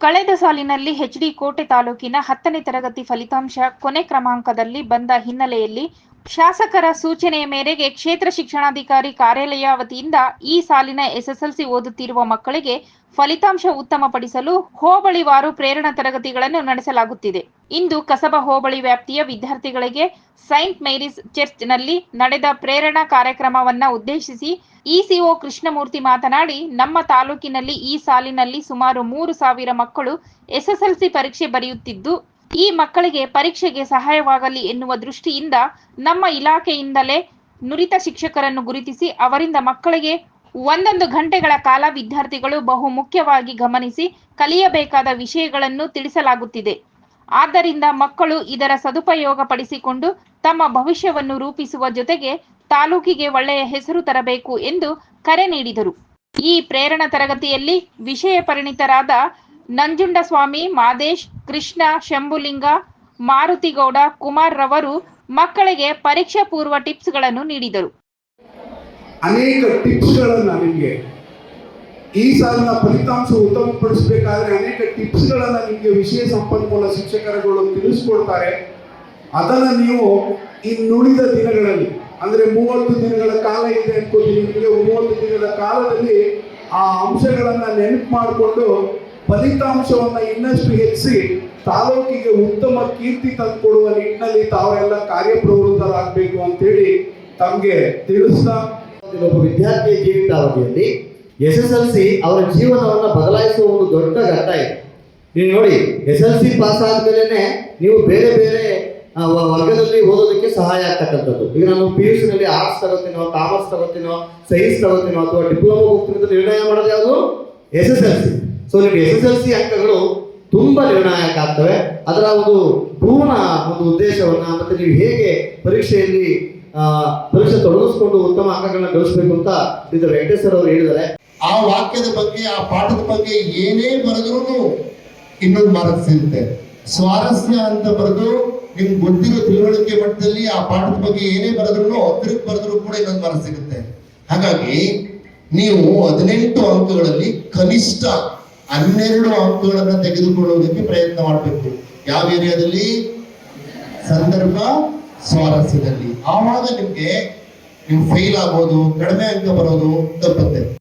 ಕಳೆದ ಸಾಲಿನಲ್ಲಿ ಎಚ್ಡಿ ಕೋಟೆ ತಾಲೂಕಿನ ಹತ್ತನೇ ತರಗತಿ ಫಲಿತಾಂಶ ಕೊನೆ ಕ್ರಮಾಂಕದಲ್ಲಿ ಬಂದ ಹಿನ್ನೆಲೆಯಲ್ಲಿ ಶಾಸಕರ ಸೂಚನೆಯ ಮೇರೆಗೆ ಕ್ಷೇತ್ರ ಶಿಕ್ಷಣಾಧಿಕಾರಿ ಕಾರ್ಯಾಲಯ ವತಿಯಿಂದ ಈ ಸಾಲಿನ ಎಸ್ಎಸ್ಎಲ್ಸಿ ಓದುತ್ತಿರುವ ಮಕ್ಕಳಿಗೆ ಫಲಿತಾಂಶ ಉತ್ತಮಪಡಿಸಲು ಹೋಬಳಿವಾರು ಪ್ರೇರಣಾ ತರಗತಿಗಳನ್ನು ನಡೆಸಲಾಗುತ್ತಿದೆ. ಇಂದು ಕಸಬಾ ಹೋಬಳಿ ವ್ಯಾಪ್ತಿಯ ವಿದ್ಯಾರ್ಥಿಗಳಿಗೆ ಸೈಂಟ್ ಮೇರಿಸ್ ಚರ್ಚ್ನಲ್ಲಿ ನಡೆದ ಪ್ರೇರಣಾ ಕಾರ್ಯಕ್ರಮವನ್ನ ಉದ್ದೇಶಿಸಿ ಇಸಿಒ ಕೃಷ್ಣಮೂರ್ತಿ ಮಾತನಾಡಿ, ನಮ್ಮ ತಾಲೂಕಿನಲ್ಲಿ ಈ ಸಾಲಿನಲ್ಲಿ ಸುಮಾರು ಮೂರು ಸಾವಿರ ಮಕ್ಕಳು ಎಸ್ಎಸ್ಎಲ್ಸಿ ಪರೀಕ್ಷೆ ಬರೆಯುತ್ತಿದ್ದು ಈ ಮಕ್ಕಳಿಗೆ ಪರೀಕ್ಷೆಗೆ ಸಹಾಯವಾಗಲಿ ಎನ್ನುವ ದೃಷ್ಟಿಯಿಂದ ನಮ್ಮ ಇಲಾಖೆಯಿಂದಲೇ ನುರಿತ ಶಿಕ್ಷಕರನ್ನು ಗುರುತಿಸಿ ಅವರಿಂದ ಮಕ್ಕಳಿಗೆ ಒಂದೊಂದು ಗಂಟೆಗಳ ಕಾಲ ವಿದ್ಯಾರ್ಥಿಗಳು ಬಹು ಮುಖ್ಯವಾಗಿ ಗಮನಿಸಿ ಕಲಿಯಬೇಕಾದ ವಿಷಯಗಳನ್ನು ತಿಳಿಸಲಾಗುತ್ತಿದೆ. ಆದ್ದರಿಂದ ಮಕ್ಕಳು ಇದರ ಸದುಪಯೋಗ ಪಡಿಸಿಕೊಂಡು ತಮ್ಮ ಭವಿಷ್ಯವನ್ನು ರೂಪಿಸುವ ಜೊತೆಗೆ ತಾಲೂಕಿಗೆ ಒಳ್ಳೆಯ ಹೆಸರು ತರಬೇಕು ಎಂದು ಕರೆ ನೀಡಿದರು. ಈ ಪ್ರೇರಣಾ ತರಗತಿಯಲ್ಲಿ ವಿಷಯ ಪರಿಣಿತರಾದ ನಂಜುಂಡಸ್ವಾಮಿ, ಮಾದೇಶ್, ಕೃಷ್ಣ, ಶಂಭುಲಿಂಗ, ಮಾರುತಿಗೌಡ, ಕುಮಾರ್ ರವರು ಮಕ್ಕಳಿಗೆ ಪರೀಕ್ಷಾ ಪೂರ್ವ ಟಿಪ್ಸ್ಗಳನ್ನು ನೀಡಿದರು. ಅನೇಕ ಟಿಪ್ಸ್ಗಳನ್ನು ನಿಮಗೆ ಈ ಸಾಲಿನ ಫಲಿತಾಂಶ ಉತ್ತಮಪಡಿಸಬೇಕಾದ್ರೆ ಅನೇಕ ಟಿಪ್ಸ್ಗಳನ್ನು ನಿಮಗೆ ವಿಷಯ ಸಂಪನ್ಮೂಲ ಶಿಕ್ಷಕರುಗಳು ತಿಳಿಸ್ಕೊಡ್ತಾರೆ. ಅದನ್ನು ನೀವು ಇನ್ನುಳಿದ ದಿನಗಳಲ್ಲಿ, ಅಂದರೆ ಮೂವತ್ತು ದಿನಗಳ ಕಾಲ ಇದೆ ಅನ್ಕೋತೀನಿ ನಿಮಗೆ ಮೂವತ್ತು ದಿನಗಳ ಕಾಲದಲ್ಲಿ ಆ ಅಂಶಗಳನ್ನು ನೆನಪು ಮಾಡಿಕೊಂಡು ಫಲಿತಾಂಶವನ್ನು ಇನ್ನಷ್ಟು ಹೆಚ್ಚಿಸಿ ತಾಲೂಕಿಗೆ ಉತ್ತಮ ಕೀರ್ತಿ ತಂದುಕೊಡುವ ನಿಟ್ಟಿನಲ್ಲಿ ತಾವೆಲ್ಲ ಕಾರ್ಯಪ್ರವೃತ್ತರಾಗಬೇಕು ಅಂತೇಳಿ ತಮಗೆ ತಿಳಿಸ್ತಾ ಒಬ್ಬ ವಿದ್ಯಾರ್ಥಿಯ ಜೀವಿತಾವಧಿಯಲ್ಲಿ ಎಸ್ ಎಸ್ ಎಲ್ ಸಿ ಅವರ ಜೀವನವನ್ನು ಬದಲಾಯಿಸುವ ಒಂದು ದೊಡ್ಡ ಘಟ್ಟ ಇದೆ. ನೀವು ನೋಡಿ ಎಸ್ ಎಲ್ ಸಿ ಪಾಸ್ ಆದ್ಮೇಲೆ ನೀವು ಬೇರೆ ಬೇರೆ ವರ್ಗದಲ್ಲಿ ಓದೋದಕ್ಕೆ ಸಹಾಯ ಆಗ್ತಕ್ಕಂಥದ್ದು. ಈಗ ನಾನು ಪಿ ಯು ಸಿನಲ್ಲಿ ಆರ್ಟ್ಸ್ ತಗೋತೀನೋ ಕಾಮರ್ಸ್ ತಗೋತೀನೋ ಸೈನ್ಸ್ ತಗೋತೀನೋ ಅಥವಾ ಡಿಪ್ಲೊಮಾ ಹೋಗ್ತೀನಿ ನಿರ್ಣಯ ಮಾಡೋದು ಯಾವುದು? S S L C so ನಿಮಗೆ ಎಸ್ ಎಸ್ ಎಲ್ ಸಿ ಅಂಕಗಳು ತುಂಬಾ ನಿರ್ಣಾಯಕ ಆಗ್ತವೆ. ಅದರ ಒಂದು ಪೂರ್ಣ ಒಂದು ಉದ್ದೇಶವನ್ನ ಮತ್ತೆ ನೀವು ಹೇಗೆ ಪರೀಕ್ಷೆಯಲ್ಲಿ ಪರೀಕ್ಷೆ ತೊಡಗಿಸ್ಕೊಂಡು ಉತ್ತಮ ಅಂಕಗಳನ್ನ ಗಳಿಸಬೇಕು ಅಂತ ಇದು ವೆಂಕಟೇಶ್ವರ ಅವರು ಹೇಳಿದ್ದಾರೆ. ಆ ವಾಕ್ಯದ ಬಗ್ಗೆ, ಆ ಪಾಠದ ಬಗ್ಗೆ ಏನೇ ಬರೆದ್ರು ಇನ್ನೊಂದು ಮಾರ್ಕ್ ಸಿಗುತ್ತೆ. ಸ್ವಾರಸ್ಯ ಅಂತ ಬರೆದು ನಿಮ್ಗೆ ಗೊತ್ತಿರೋ ತಿಳುವಳಿಕೆ ಮಟ್ಟದಲ್ಲಿ ಆ ಪಾಠದ ಬಗ್ಗೆ ಏನೇ ಬರೆದ್ರು ಅದ್ರಿಗೆ ಬರೆದ್ರು ಕೂಡ ಇನ್ನೊಂದು ಮಾರ್ಕ್ ಸಿಗುತ್ತೆ. ಹಾಗಾಗಿ, ನೀವು ಹದಿನೆಂಟು ಅಂಕಗಳಲ್ಲಿ ಕನಿಷ್ಠ ಹನ್ನೆರಡು ಅಂಕಗಳನ್ನ ತೆಗೆದುಕೊಳ್ಳುವುದಕ್ಕೆ ಪ್ರಯತ್ನ ಮಾಡಬೇಕು. ಯಾವ ಏರಿಯಾದಲ್ಲಿ? ಸಂದರ್ಭ ಸ್ವಾರಸ್ಯದಲ್ಲಿ. ಆವಾಗ ನಿಮಗೆ, ನೀವು ಫೇಲ್ ಆಗೋದು ಕಡಿಮೆ ಅಂಕ ಬರೋದು ತಪ್ಪುತ್ತೆ.